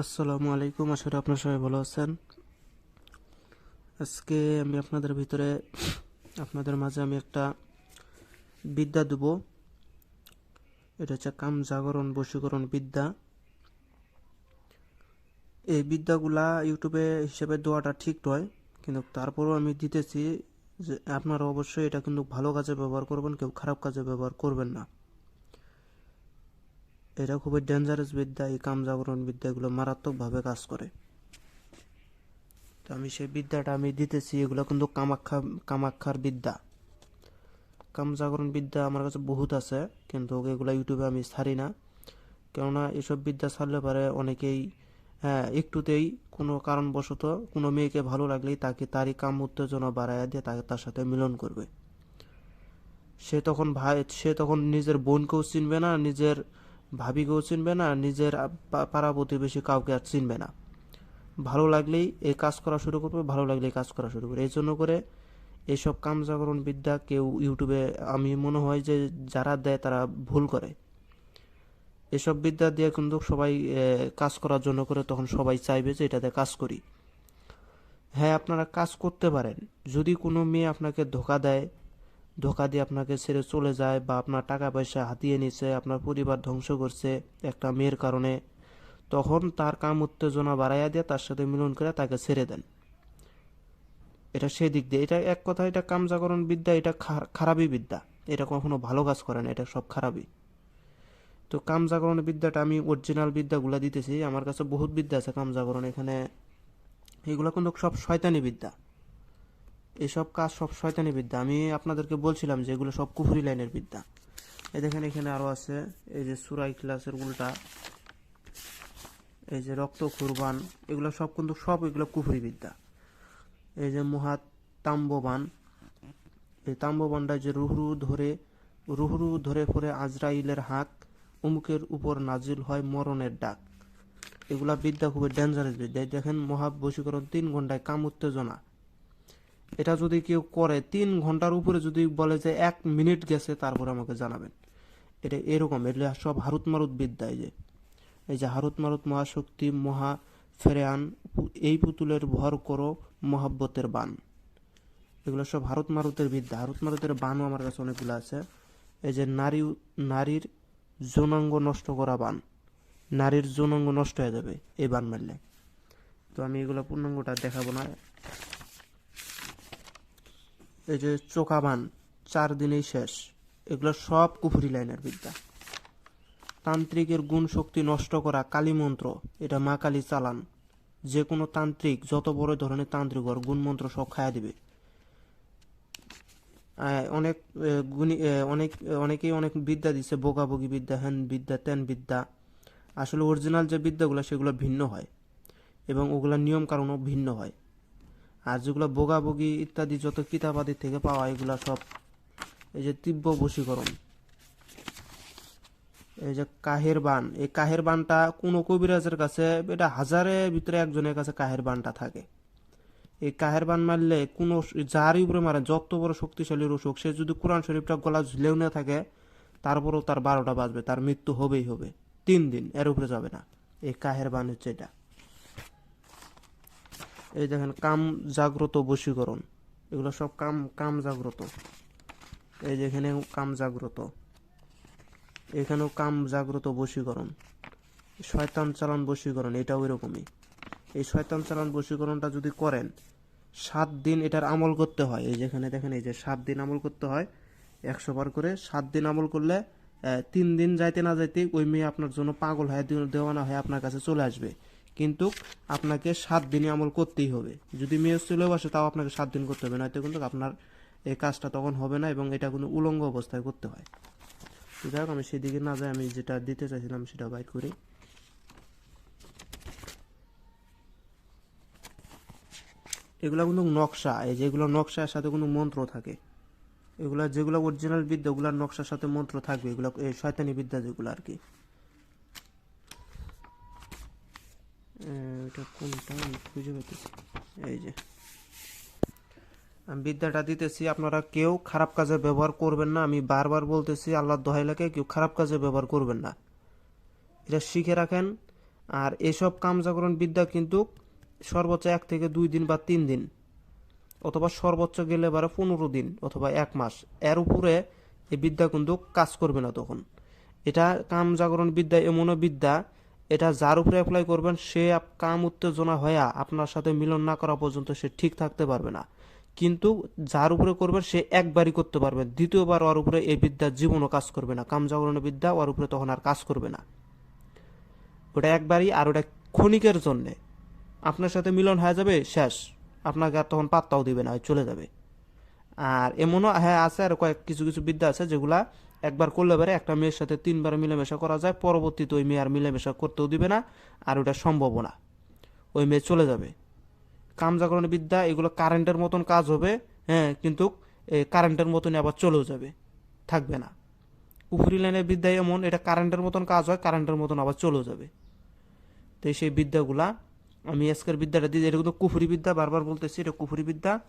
আসসালামু আলাইকুম করি আপনার সবাই ভালো আছেন। আজকে আমি আপনাদের ভিতরে, আপনাদের মাঝে আমি একটা বিদ্যা দেব। এটা হচ্ছে কাম জাগরণ বশীকরণ বিদ্যা। এই বিদ্যাগুলা ইউটিউবে হিসেবে দেওয়াটা ঠিক নয়, কিন্তু তারপরেও আমি দিতেছি যে আপনারা অবশ্যই এটা কিন্তু ভালো কাজে ব্যবহার করবেন, কেউ খারাপ কাজে ব্যবহার করবেন না। এটা খুবই ডেঞ্জারাস বিদ্যা, এই কাম জাগরণ বিদ্যা এগুলো মারাত্মকভাবে কাজ করে। তো আমি সেই বিদ্যাটা আমি দিতেছি, এগুলো কিন্তু কামাখ্যা, কামাখ্যার বিদ্যা। কাম জাগরণ বিদ্যা আমার কাছে বহুত আছে, কিন্তু এগুলো ইউটিউবে আমি ছাড়ি না। কেননা এসব বিদ্যা ছাড়লে পারে অনেকেই হ্যাঁ একটুতেই কোনো কারণবশত কোনো মেয়েকে ভালো লাগলেই তাকে তারই কাম উত্তেজনা বাড়াইয়া দিয়ে তাকে তার সাথে মিলন করবে। সে তখন ভাই, সে তখন নিজের বোনকেও চিনবে না, নিজের ভাবিকেও চিনবে না, নিজের পাড়া প্রতিবেশী কাউকে আর চিনবে না। ভালো লাগলেই এই কাজ করা শুরু করবে, ভালো লাগলেই কাজ করা শুরু করবে। এই জন্য করে এইসব কাম জাগরণ বিদ্যা কেউ ইউটিউবে, আমি মনে হয় যে যারা দেয় তারা ভুল করে। এসব বিদ্যা দিয়ে কিন্তু সবাই কাজ করার জন্য করে তখন সবাই চাইবে যে এটাতে কাজ করি। হ্যাঁ আপনারা কাজ করতে পারেন। যদি কোনো মেয়ে আপনাকে ধোকা দেয় ধোকা দিয়ে আপনাকে ছেড়ে চলে যায় বা আপনার টাকা পয়সা হাতিয়ে নিছে, আপনার পরিবার ধ্বংস করছে একটা মেয়ের কারণে। তখন তার কাম উত্তেজনা বাড়াইয়া দিয়ে তার সাথে মিলন করে তাকে ছেড়ে দেন। এটা সেদিক দিয়ে। এটা এক কথা, এটা কাম জাগরণ বিদ্যা, এটা খার- খারাপই বিদ্যা। এটা কখনো ভালো কাজ করে না, এটা সব খারাপই। তো কাম জাগরণ বিদ্যাটা আমি অরিজিনাল বিদ্যাগুলা দিতেছি। আমার কাছে বহুত বিদ্যা আছে কাম জাগরণ এখানে। এগুলো কিন্তু সব শয়তানি বিদ্যা। এসব কাজ সব শয়তানি বিদ্যা। আমি আপনাদেরকে বলছিলাম যে এগুলো সব কুফরি লাইনের বিদ্যা। এই দেখেন এখানে আরও আছে, এই যে সুরাই ক্লাসের উল্টা, এই যে রক্ত, কুরবান, এগুলো সব কিন্তু সব এগুলো কুফরি বিদ্যা। এই যে মহা তাম্ববান এই তাম্ববানটা যে রুহরু ধরে রুহরু ধরে পড়ে আজরাইলের হাক অমুকের উপর নাজিল হয় মরণের ডাক। এগুলা বিদ্যা খুবই ডেঞ্জারাস বিদ্যা। দেখেন মহাবশীকরণ তিন ঘন্টায় কাম উত্তেজনা। এটা যদি কেউ করে, তিন ঘণ্টার উপরে যদি বলে যে এক মিনিট গেছে, তারপরে আমাকে জানাবেন। এটা এরকম, এটা সব হারুত মারুত বিদ্যা এই যে। এই যে হারুত মারুত মহাশক্তি, মহা ফেরেয়ান এই পুতুলের ভর করো মহাব্বতের বান এগুলো সব হারুত মারুতের বিদ্যা। হারুত মারুতের বানও আমার কাছে অনেকগুলো আছে। এই যে নারী, নারীর যৌনাঙ্গ নষ্ট করা বান নারীর যৌনাঙ্গ নষ্ট হয়ে যাবে এই বান মারলে। তো আমি এগুলো পূর্ণাঙ্গটা দেখাবো না। এই যে চোকাবান চার দিনেই শেষ। এগুলো সব কুফুরি লাইনের বিদ্যা। তান্ত্রিকের গুণ শক্তি নষ্ট করা কালী মন্ত্র এটা মা কালী চালান। যে কোনো তান্ত্রিক, যত বড় ধরনের তান্ত্রিক ওর গুণ মন্ত্র সব খায়া দিবে। অনেক গুণী অনেক অনেকেই অনেক বিদ্যা দিচ্ছে বোকাবগি বিদ্যা হ্যান বিদ্যা, তেন বিদ্যা। আসলে অরিজিনাল যে বিদ্যাগুলো, সেগুলো ভিন্ন হয়। এবং ওগুলোর নিয়ম কারণও ভিন্ন হয়। আর যেগুলো বোগাবগি ইত্যাদি যত কিতাবাদি থেকে পাওয়া, এগুলা সব এই যে তীব্র বশীকরণ। এই যে কাহের বান, এই কাহের বানটা কোনো কবিরাজের কাছে, এটা হাজারের ভিতরে একজনের কাছে কাহের বানটা থাকে। এই কাহের বান মারলে কোনো যারই উপরে মারে, যত বড় শক্তিশালী রসুক, সে যদি কোরআন শরীফটা গলা ঝুলেও না থাকে, তারপরেও তার বারোটা বাজবে, তার মৃত্যু হবেই হবে। তিন দিন, এর উপরে যাবে না। এই কাহের বান হচ্ছে এটা। এই দেখেন, কাম জাগ্রত বশীকরণ। এগুলো সব কাম কাম জাগ্রত। এই যে এখানে কাম জাগ্রত। এখানেও কাম জাগ্রত বশীকরণ। শয়তান চালান বশীকরণ, এটাও এরকমই। এই শয়তান চালান বশীকরণটা যদি করেন, সাত দিন এটার আমল করতে হয়। এই যেখানে দেখেন, এই যে সাত দিন আমল করতে হয়, একশো বার করে। সাত দিন আমল করলে তিন দিন যাইতে না যাইতে ওই মেয়ে আপনার জন্য পাগল হয়, দেওয়ানা হয়ে, আপনার কাছে চলে আসবে। কিন্তু আপনাকে সাত দিনে আমল করতেই হবে। যদি মেয়ে চলেও আসে তাও আপনাকে সাত দিন করতে হবে। নয়তো কিন্তু আপনার এই কাজটা তখন হবে না এবং এটা কোনো উলঙ্গ অবস্থায় করতে হয়। তো যাই হোক, আমি সেদিকে না যাই, আমি যেটা দিতে চাইছিলাম সেটা বাইর করি। এগুলো কিন্তু নকশা, এই যেগুলো নকশার সাথে কোনো মন্ত্র থাকে। এগুলা যেগুলো অরিজিনাল বিদ্যা, ওগুলার নকশার সাথে মন্ত্র থাকবে। এগুলো শয়তানি বিদ্যা যেগুলো আর কি। এটা কোনটা আমি খুঁজে পেতেছি এই যে। আমি বিদ্যাটা দিতেছি, আপনারা কেউ খারাপ কাজে ব্যবহার করবেন না। আমি বারবার বলতেছি আল্লাহ দোহাই লাগে কেউ খারাপ কাজে ব্যবহার করবেন না। এটা শিখে রাখেন। আর এসব কাম জাগরণ বিদ্যা কিন্তু সর্বোচ্চ এক থেকে দুই দিন বা তিন দিন, অথবা সর্বোচ্চ গেলে বারে পনেরো দিন অথবা এক মাস। এর উপরে এই বিদ্যা কিন্তু কাজ করবে না তখন। এটা কাম জাগরণ বিদ্যা, এমনও বিদ্যা এটা যার উপরে অ্যাপ্লাই করবেন, সে কাম উত্তেজনা হয়ে আপনার সাথে মিলন না করা পর্যন্ত সে ঠিক থাকতে পারবে না। কিন্তু যার উপরে করবেন, সে একবারই করতে পারবে। দ্বিতীয়বার ওর উপরে এই বিদ্যা জীবনও কাজ করবে না। কাম জাগরণের বিদ্যা ওর উপরে তখন আর কাজ করবে না। ওটা একবারই আর ওটা ক্ষণিকের জন্যে। আপনার সাথে মিলন হয়ে যাবে, শেষ। আপনাকে আর তখন পাত্তাও দিবে না, চলে যাবে। আর এমনও হ্যাঁ আছে আর কয়েক, কিছু কিছু বিদ্যা আছে যেগুলা একবার করলে পারে একটা মেয়ের সাথে তিনবার মিলেমিশা করা যায়, পরবর্তীতে ওই মেয়ে আর মিলেমিশা করতেও দিবে না, আর ওটা সম্ভব না। ওই মেয়ে চলে যাবে। কাম জাগরণ বিদ্যা, এগুলো কারেন্টের মতন কাজ হবে হ্যাঁ কিন্তু এই কারেন্টের মতন আবার চলেও যাবে, থাকবে না। উপরি লাইনের বিদ্যা এমন, এটা কারেন্টের মতন কাজ হয়, কারেন্টের মতন আবার চলেও যাবে। তো সেই বিদ্যাগুলা আমি আজকের বিদ্যাটা দিই। এটা কিন্তু কুফুরি বিদ্যা, বারবার বলতেছি, এটা কুফুরি বিদ্যা।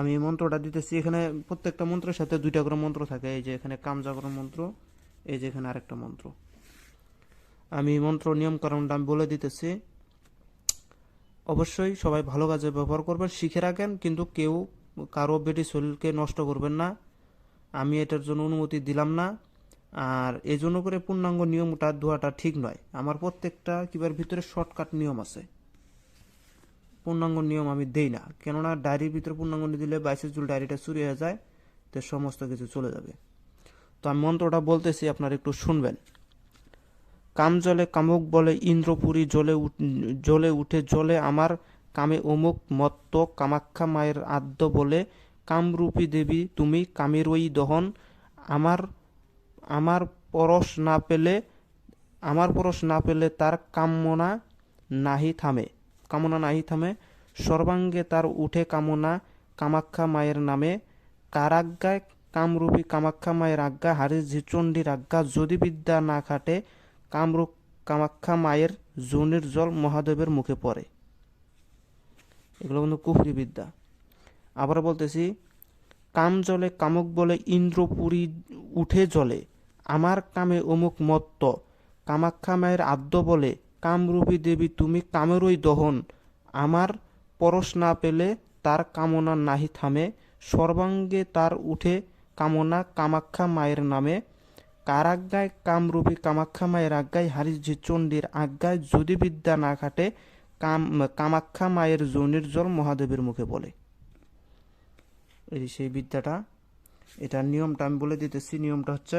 আমি মন্ত্রটা দিতেছি। এখানে প্রত্যেকটা মন্ত্রের সাথে দুইটা করে মন্ত্র থাকে। এই যে এখানে কাম জাগরণ মন্ত্র, এই যে এখানে আরেকটা মন্ত্র। আমি মন্ত্র নিয়ম কারণটা আমি বলে দিতেছি। অবশ্যই সবাই ভালো কাজে ব্যবহার করবেন, শিখে রাখেন, কিন্তু কেউ কারও বেটি শরীরকে নষ্ট করবেন না। আমি এটার জন্য অনুমতি দিলাম না। আর এই জন্য করে পূর্ণাঙ্গ নিয়মটা ধোয়াটা ঠিক নয়। আমার প্রত্যেকটা কিবার ভিতরে শর্টকাট নিয়ম আছে। পূর্ণাঙ্গ নিয়ম আমি দেই না। কেননা ডায়েরির ভিতরে পূর্ণাঙ্গ দিলে বাইশে জুল ডায়েরিটা চুরি হয়ে যায়, তো সমস্ত কিছু চলে যাবে। তো আমি মন্ত্রটা বলতেছি, আপনারা একটু শুনবেন। কাম জলে কামুক বলে ইন্দ্রপুরী উঠ- জ্বলে উঠে জলে আমার কামে অমুক মত্ত কামাখ্যা মায়ের আদ্য বলে, কামরূপী দেবী তুমি কামেরই দহন আমার আমার পরশ না পেলে, আমার পরশ না পেলে তার কামনা নাহি থামে। কামনা নাহি থামে। সর্বাঙ্গে তার উঠে কামনা কামাখ্যা মায়ের নামে। কারাজ্ঞায় কামরূপী কামাখ্যা মায়ের আজ্ঞা, হারি ঝিচণ্ডীর আজ্ঞা যদি বিদ্যা না খাটে, কামরূপ কামাখ্যা মায়ের জনির জল মহাদেবের মুখে পড়ে। এগুলো কিন্তু কুফরি বিদ্যা। আবার বলতেছি, কাম জলে কামক বলে ইন্দ্রপুরী উঠে জলে, আমার কামে অমুক মত্ত, কামাখ্যা মায়ের আদ্য বলে কামরূপী দেবী, তুমি কামেরই দহন। আমার পরশ না পেলে তার কামনা নাহি থামে। সর্বাঙ্গে তার উঠে কামনা কামাখ্যা মায়ের নামে। কারাজ্ঞায় কামরূপী কামাখ্যা মায়ের আজ্ঞায় হারিস চণ্ডীর আজ্ঞায় যদি বিদ্যা না খাটে কাম কামাখ্যা মায়ের জনির জল মহাদেবের মুখে বলে। এই সেই বিদ্যাটা, এটার নিয়মটা আমি বলে দিতেছি। নিয়মটা হচ্ছে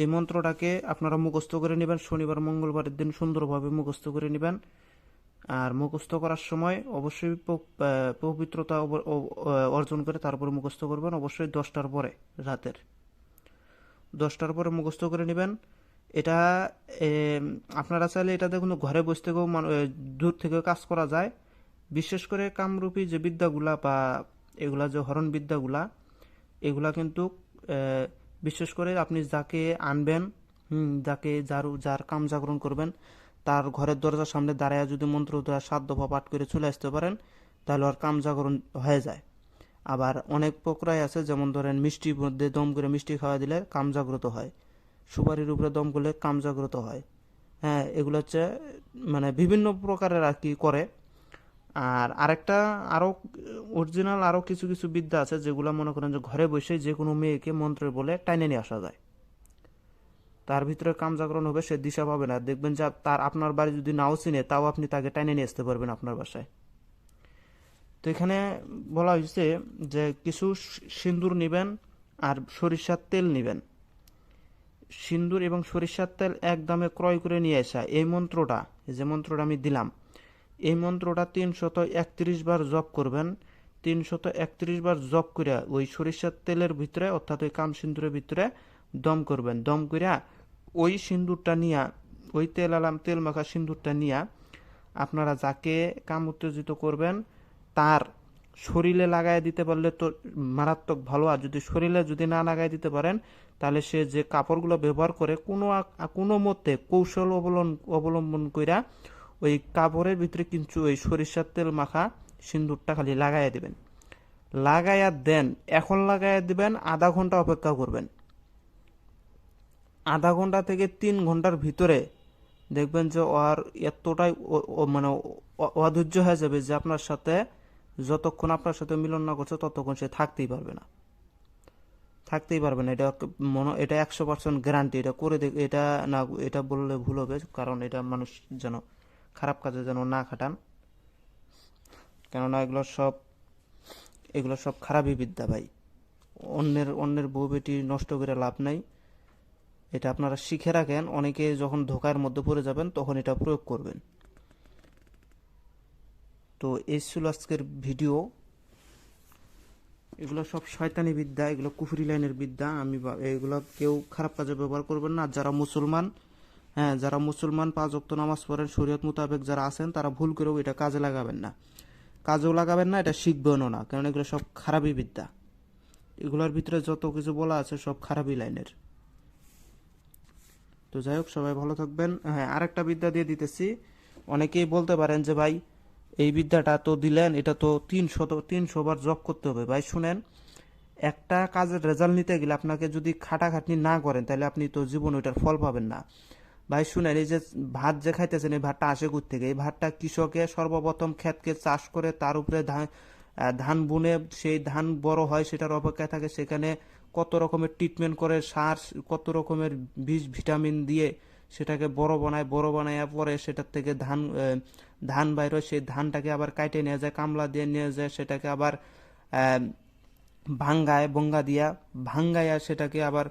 এই মন্ত্রটাকে আপনারা মুখস্থ করে নেবেন। শনিবার, মঙ্গলবারের দিন সুন্দরভাবে মুখস্থ করে নেবেন। আর মুখস্থ করার সময় অবশ্যই পবিত্রতা অর্জন করে তারপরে মুখস্থ করবেন। অবশ্যই দশটার পরে, রাতের। দশটার পরে মুখস্থ করে নেবেন। এটা আপনারা চাইলে এটা দেখুন, ঘরে বসে থেকেও দূর থেকেও কাজ করা যায়। বিশেষ করে কামরূপী যে বিদ্যাগুলা বা এগুলা যে হরণ বিদ্যাগুলা এগুলা কিন্তু বিশেষ করে আপনি যাকে আনবেন যাকে যার যার কাম জাগরণ করবেন, তার ঘরের দরজার সামনে দাঁড়ায় যদি মন্ত্র দেওয়া সাত দফা পাঠ করে চলে আসতে পারেন, তাহলে ওর কাম জাগরণ হয়ে যায়। আবার অনেক প্রক্রিয়া আছে, যেমন ধরেন মিষ্টির মধ্যে দম করে মিষ্টি খাওয়া দিলে কাম জাগ্রত হয়। সুপারির উপরে দম করলে কাম জাগ্রত হয়। হ্যাঁ এগুলো হচ্ছে মানে বিভিন্ন প্রকারের আর কি করে। আর আরেকটা আরও অরিজিনাল আরও কিছু কিছু বিদ্যা আছে যেগুলো মনে করেন যে ঘরে বসে যে কোনো মেয়েকে মন্ত্রে বলে টাইনে নিয়ে আসা যায়। তার ভিতরে কাম জাগরণ হবে, সে দিশা পাবে না। দেখবেন যে তার আপনার বাড়ি যদি নাও চিনে, তাও আপনি তাকে টাইনে নিয়ে আসতে পারবেন আপনার বাসায়। তো এখানে বলা হয়েছে যে কিছু সিন্দুর নেবেন আর সরিষার তেল নেবেন। সিন্দুর এবং সরিষার তেল এক দামে ক্রয় করে নিয়ে আসা। এই মন্ত্রটা যে মন্ত্রটা আমি দিলাম এই মন্ত্রটা তিনশত একত্রিশ বার জপ করবেন। তিনশত একত্রিশ বার জপ করিয়া ওই সরিষার তেলের ভিতরে, অর্থাৎ ওই কাম সিন্দুরের ভিতরে দম করবেন। দম করিয়া ওই সিন্দুরটা নিয়া, ওই তেল আলাম, তেল মাখা সিন্দুরটা নিয়া আপনারা যাকে কাম উত্তেজিত করবেন, তার শরীরে লাগাই দিতে পারলে তো মারাত্মক ভালো। আর যদি শরীরে যদি না লাগাই দিতে পারেন, তাহলে সে যে কাপড়গুলো ব্যবহার করে কোনো কোনো মতে কৌশল অবলম্বন অবলম্বন কইরা ওই কাপড়ের ভিতরে কিন্তু ওই সরিষার তেল মাখা সিন্দুরটা খালি লাগাইয়া দিবেন। লাগাইয়া দেন, এখন লাগাইয়া দিবেন, আধা ঘণ্টা অপেক্ষা করবেন। আধা ঘণ্টা থেকে তিন ঘণ্টার ভিতরে দেখবেন যে ওর এতটাই মানে অধৈর্য হয়ে যাবে যে আপনার সাথে যতক্ষণ আপনার সাথে মিলন না করছে ততক্ষণ সে থাকতেই পারবে না। থাকতেই পারবে না। এটা মনে, এটা একশো পার্সেন্ট গ্যারান্টি এটা করে দেখ, এটা না, এটা বললে ভুল হবে, কারণ এটা মানুষ যেন খারাপ কাজে যেন না খাটান। কেননা এগুলো সব এগুলো সব খারাপই বিদ্যা ভাই। অন্যের অন্যের বউ বেটি নষ্ট করে লাভ নাই। এটা আপনারা শিখে রাখেন, অনেকে যখন ধোকার মধ্যে পড়ে যাবেন তখন এটা প্রয়োগ করবেন। তো এই ছিল আজকের ভিডিও। এগুলো সব শয়তানি বিদ্যা, এগুলো কুফরি লাইনের বিদ্যা। আমি এগুলো কেউ খারাপ কাজে ব্যবহার করবেন না। যারা মুসলমান হ্যাঁ যারা মুসলমান পাঁচ ওয়াক্ত নামাজ পড়েন, শরীয়ত মোতাবেক যারা আছেন, তারা ভুল করেও এটা কাজে লাগাবেন না। কাজেও লাগাবেন না, এটা শিখবেনও না, কারণ এগুলো সব খারাপই বিদ্যা। এগুলোর ভিতরে যত কিছু বলা আছে, সব খারাপই লাইনের। তো যাই হোক, সবাই ভালো থাকবেন। হ্যাঁ আরেকটা বিদ্যা দিয়ে দিতেছি। অনেকেই বলতে পারেন যে, ভাই, এই বিদ্যাটা তো দিলেন, এটা তো তিনশো তিনশো বার জব করতে হবে। ভাই, শুনেন, একটা কাজের রেজাল্ট নিতে গেলে আপনাকে যদি খাটাখাটনি না করেন, তাহলে আপনি তো জীবন ওইটার ফল পাবেন না। ভাই, শুনেন, এই যে ভাত যে খাইতেছেন, এই ভাতটা আসে থেকে এই ভাতটা কৃষকে সর্বপ্রথম ক্ষেতকে চাষ করে তার উপরে ধান ধান বুনে সেই ধান বড় হয়, সেটার অপেক্ষায় থাকে। সেখানে কত রকমের ট্রিটমেন্ট করে, সার, কত রকমের বীজ ভিটামিন দিয়ে সেটাকে বড় বানায় বড় বানায় পরে সেটার থেকে ধান ধান বাইর হয়। সেই ধানটাকে আবার কাটে নিয়ে যায়, কামলা দিয়ে নিয়ে যায়, সেটাকে আবার ভাঙ্গায়, বঙ্গা দিয়া ভাঙ্গায়া সেটাকে আবার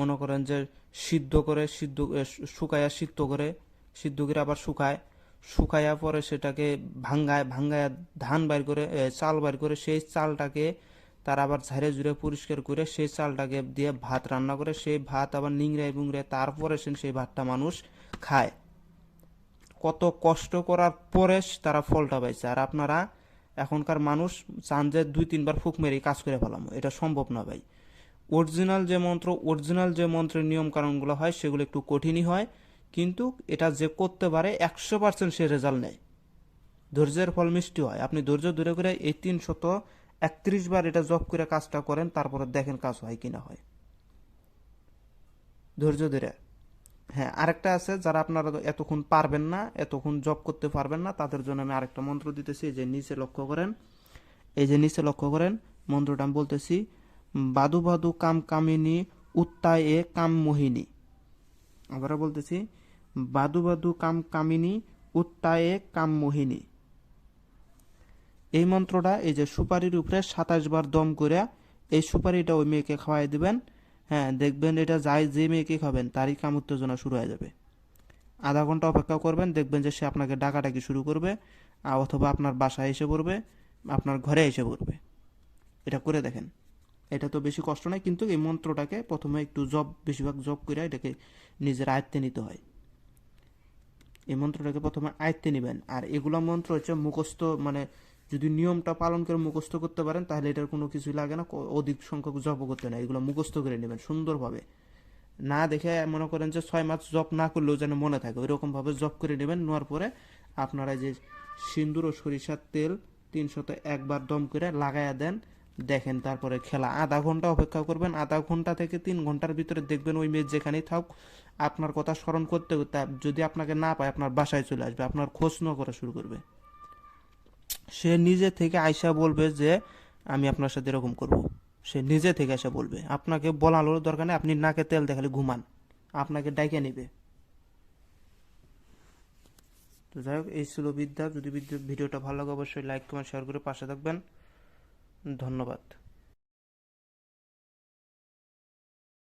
মনে করেন যে সিদ্ধ করে, সিদ্ধ শুকায়া সিদ্ধ করে সিদ্ধ করে আবার শুকায়। শুকায়া পরে সেটাকে ভাঙ্গায় ভাঙ্গায়া ধান বাইর করে চাল বাইর করে সেই চালটাকে তার আবার ঝাড়ে জুড়ে পরিষ্কার করে সেই চালটাকে দিয়ে ভাত রান্না করে, সেই ভাত আবার নিংড়ায় বুংড়ায় তারপরে সে, সেই ভাতটা মানুষ খায়। কত কষ্ট করার পরে তারা ফলটা পাইছে। আর আপনারা এখনকার মানুষ চান যে দুই তিনবার ফুক মেরে কাজ করে ফেলাম। এটা সম্ভব না ভাই। অরিজিনাল যে মন্ত্র, অরিজিনাল যে মন্ত্রের নিয়ম কানুনগুলো হয়, সেগুলো একটু কঠিনই হয়, কিন্তু এটা যে করতে পারে, একশো পার্সেন্ট সে রেজাল্ট নেয়। ধৈর্যের ফল মিষ্টি হয়। আপনি ধৈর্য ধরে করে এই তিনশত একত্রিশ বার এটা জব করে কাজটা করেন, তারপরে দেখেন কাজ হয় কি না হয়। ধৈর্য ধরে। হ্যাঁ আরেকটা আছে, যারা আপনারা এতক্ষণ পারবেন না, এতক্ষণ জব করতে পারবেন না, তাদের জন্য আমি আরেকটা মন্ত্র দিতেছি যে নিচে লক্ষ্য করেন, এই যে নিচে লক্ষ্য করেন, মন্ত্রটা আমি বলতেছি বাদু বাদু কাম কামিনী, উত্তায় এ কাম মোহিনী। আবারও বলতেছি, বাদু বাদু কাম কামিনী, উত্তায় কাম মোহিনী। এই মন্ত্রটা এই যে সুপারির উপরে সাতাশ বার দম করে এই সুপারিটা ওই মেয়েকে খাওয়াই দিবেন। হ্যাঁ দেখবেন এটা যাই যে মেয়েকে খাবেন, তারই কাম উত্তেজনা শুরু হয়ে যাবে। আধা ঘণ্টা অপেক্ষা করবেন, দেখবেন যে সে আপনাকে ডাকাডাকি শুরু করবে অথবা আপনার বাসায় এসে পড়বে, আপনার ঘরে এসে পড়বে। এটা করে দেখেন। এটা তো বেশি কষ্ট নয়, কিন্তু এই মন্ত্রটাকে প্রথমে একটু জব বেশিরভাগ জব করে এটাকে নিজের আয়ত্তে নিতে হয়। এই মন্ত্রটাকে প্রথমে আয়ত্তে নেবেন। আর এগুলো মন্ত্র হচ্ছে মুখস্থ মানে যদি নিয়মটা পালন করে মুখস্থ করতে পারেন, তাহলে এটার কোনো কিছুই লাগে না অধিক সংখ্যক জপ করতে না। এগুলো মুখস্থ করে নেবেন সুন্দরভাবে। না দেখে মনে করেন যে ছয় মাস জব না করলেও যেন মনে থাকে, ওইরকমভাবে জব করে নেবেন। নেওয়ার পরে আপনারা যে সিন্দুর ও সরিষার তেল তিনশত একবার দম করে লাগাইয়া দেন। দেখেন, তারপরে খেলা। আধা ঘণ্টা অপেক্ষা করবেন, আধা ঘণ্টা থেকে তিন ঘণ্টার ভিতরে দেখবেন ওই মেয়ে যেখানেই থাক আপনার কথা স্মরণ করতে করতে যদি আপনাকে না পায়, আপনার বাসায় চলে আসবে, আপনার খোঁজ ন করা শুরু করবে। সে নিজে থেকে আয়সা বলবে যে, আমি আপনার সাথে এরকম করব। সে নিজে থেকে এসে বলবে, আপনাকে বলানোর দরকার নেই, আপনি নাকে তেল দেখালে ঘুমান, আপনাকে ডাইকে নেবে। তো যাই হোক, এই ছিল বিদ্যা। যদি ভিডিওটা ভালো লাগে, অবশ্যই লাইক কমেন্ট শেয়ার করে পাশে থাকবেন। ধন্যবাদ।